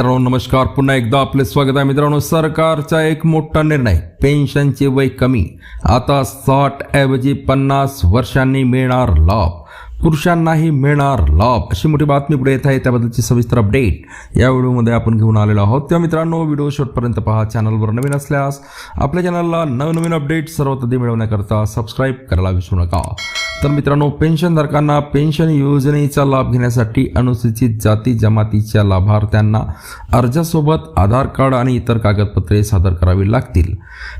मित्रांनो नमस्कार. पुन्हा एकदा आपले स्वागत आहे मित्रांनो. सरकारचा एक मोठा निर्णय पेन्शनचे वय कमी. आता साठ ऐवजी पन्नास वर्षांनी मिळणार लाभ. पुरुषांनाही मिळणार लाभ. अशी मोठी बातमी पुढे येत आहे. त्याबद्दलची सविस्तर अपडेट या व्हिडिओमध्ये आपण घेऊन आलेलो आहोत. त्या मित्रांनो व्हिडिओ शेवटपर्यंत पहा. चॅनलवर नवीन असल्यास आपल्या चॅनलला नवनवीन अपडेट सर्वात आधी मिळवण्याकरता सबस्क्राईब करायला विसरू नका. तर मित्रांनो पेन्शनधारकांना पेन्शन योजनेचा लाभ घेण्यासाठी अनुसूचित जाती जमातीच्या लाभार्थ्यांना अर्जासोबत आधार कार्ड आणि इतर कागदपत्रे सादर करावी लागतील.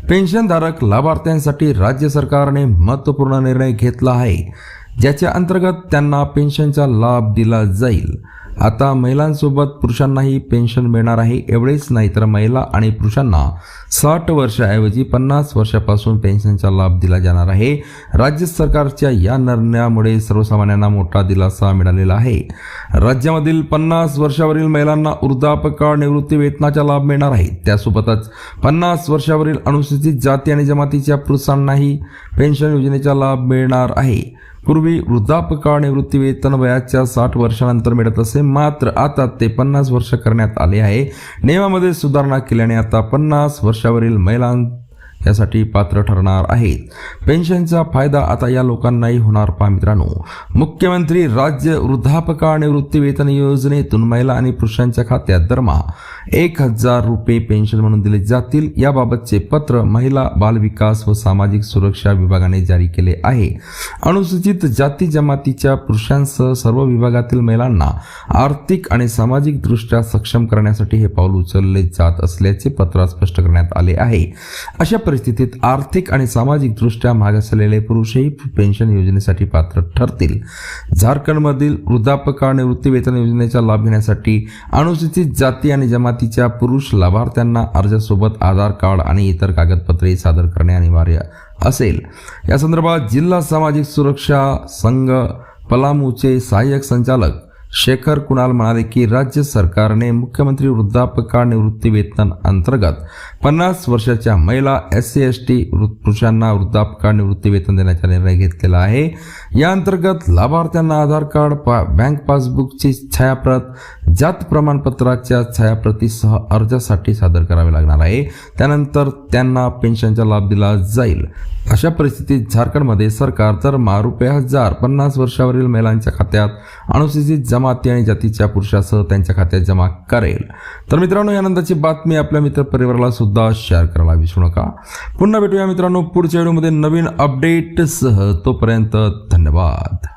पेन्शनधारक लाभार्थ्यांसाठी राज्य सरकारने महत्त्वपूर्ण निर्णय घेतला आहे ज्याच्या अंतर्गत त्यांना पेन्शनचा लाभ दिला जाईल. आता महिलांसोबत पुरुषांनाही पेन्शन मिळणार आहे. एवढेच नाही तर महिला आणि पुरुषांना साठ वर्षाऐवजी पन्नास वर्षापासून पेन्शनचा लाभ दिला जाणार आहे. राज्य सरकारच्या या निर्णयामुळे सर्वसामान्यांना मोठा दिलासा मिळालेला आहे. राज्यामधील पन्नास वर्षावरील महिलांना वृद्धापकाळ निवृत्ती वेतनाचा लाभ मिळणार आहे. त्यासोबतच पन्नास वर्षावरील अनुसूचित जाती आणि जमातीच्या पुरुषांनाही पेन्शन योजनेचा लाभ मिळणार आहे. पूर्वी वृद्धापकाळ निवृत्ती वेतन वयाच्या साठ वर्षानंतर मिळत असे मात्र आता ते पन्नास वर्ष करण्यात आले आहे. नियमामध्ये सुधारणा केल्याने आता पन्नास वर्षावरील महिलां यासाठी पात्र ठरणार आहेत. पेन्शनचा फायदा आता या लोकांनाही होणार पहा मित्रांनो. मुख्यमंत्री राज्य वृद्धापकाळ निवृत्ती वेतन योजनेतून महिला आणि पुरुषांच्या खात्यात दरमहा एक हजार रुपये पेन्शन म्हणून दिले जातील. याबाबतचे पत्र महिला बालविकास व सामाजिक सुरक्षा विभागाने जारी केले आहे. अनुसूचित जाती जमातीच्या पुरुषांसह सर्व विभागातील महिलांना आर्थिक आणि सामाजिक दृष्ट्या सक्षम करण्यासाठी हे पाऊल उचलले जात असल्याचे पत्रात स्पष्ट करण्यात आले आहे. अशा परिस्थितीत आर्थिक आणि सामाजिकदृष्ट्या मागासलेले पुरुषही पेन्शन योजनेसाठी पात्र ठरतील. झारखंडमधील वृद्धापकाळ निवृत्तीवेतन योजनेचा लाभ घेण्यासाठी अनुसूचित जाती आणि जमातीच्या पुरुष लाभार्थ्यांना अर्जासोबत आधार कार्ड आणि इतर कागदपत्रे सादर करणे अनिवार्य असेल. या संदर्भात जिल्हा सामाजिक सुरक्षा संघ पलामूचे सहाय्यक संचालक शेखर कुणाल म्हणाले की राज्य सरकारने मुख्यमंत्री वृद्धापकाळ निवृत्ती वेतन अंतर्गत पन्नास वर्षाच्या महिला एस सी एस टी पुरुषांना वृद्धापकाळ निवृत्ती वेतन देण्याचा निर्णय घेतलेला आहे. या अंतर्गत लाभार्थ्यांना आधार कार्ड पा बँक पासबुकची छायाप्रत जात प्रमाणपत्राच्या छायाप्रतीसह अर्जासाठी सादर करावे लागणार आहे. त्यानंतर त्यांना पेन्शनचा लाभ दिला जाईल. अशा परिस्थितीत झारखंडमध्ये सरकार तर रुपये हजार पन्नास वर्षावरील महिलांच्या खात्यात अनुसूचित जमाती आणि जातीच्या पुरुषासह त्यांच्या खात्यात जमा करेल. तर मित्रांनो यानंतरची बातमी आपल्या मित्रपरिवाराला सुद्धा शेअर करायला विसरू नका. पुन्हा भेटूया मित्रांनो पुढच्या व्हिडिओमध्ये नवीन अपडेटसह तोपर्यंत धन्यवाद.